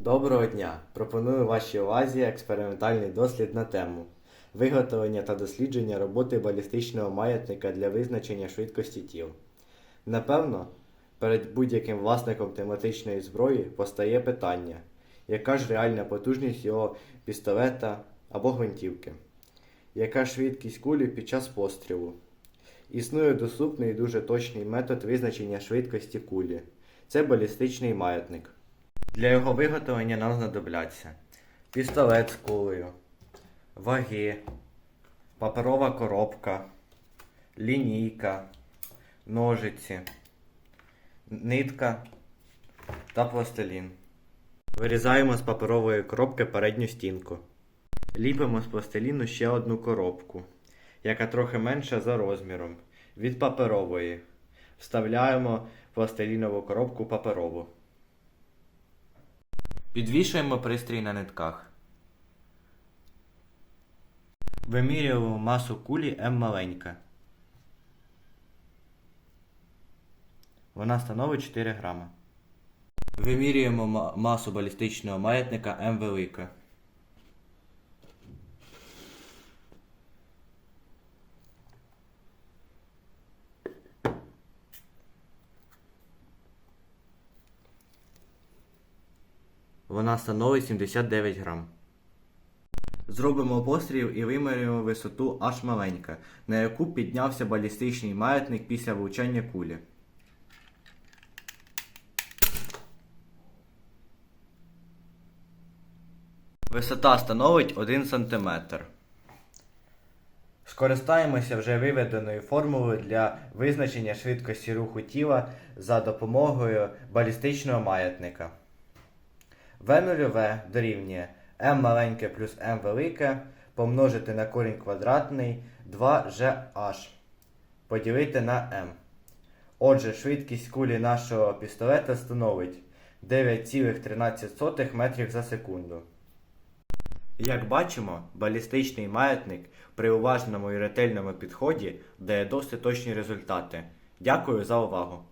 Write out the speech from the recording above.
Доброго дня! Пропоную вашій увазі експериментальний дослід на тему виготовлення та дослідження роботи балістичного маятника для визначення швидкості тіл. Напевно, перед будь-яким власником тематичної зброї постає питання, яка ж реальна потужність його пістолета або гвинтівки? Яка швидкість кулі під час пострілу? Існує доступний і дуже точний метод визначення швидкості кулі. Це балістичний маятник. Для його виготовлення нам знадобляться пістолет з кулею, ваги, паперова коробка, лінійка, ножиці, нитка та пластилін. Вирізаємо з паперової коробки передню стінку. Ліпимо з пластиліну ще одну коробку, яка трохи менша за розміром, від паперової. Вставляємо пластилінову коробку паперову. Підвішуємо пристрій на нитках. Вимірюємо масу кулі М маленька. Вона становить 4 грама. Вимірюємо масу балістичного маятника М велика. Вона становить 79 грам. Зробимо постріл і вимірюємо висоту аж маленька, на яку піднявся балістичний маятник після влучання кулі. Висота становить 1 см. Скористаємося вже виведеною формулою для визначення швидкості руху тіла за допомогою балістичного маятника. В нульове дорівнює m маленьке плюс m велике помножити на корінь квадратний 2gh поділити на m. Отже, швидкість кулі нашого пістолета становить 9,13 метрів за секунду. Як бачимо, балістичний маятник при уважному і ретельному підході дає досить точні результати. Дякую за увагу!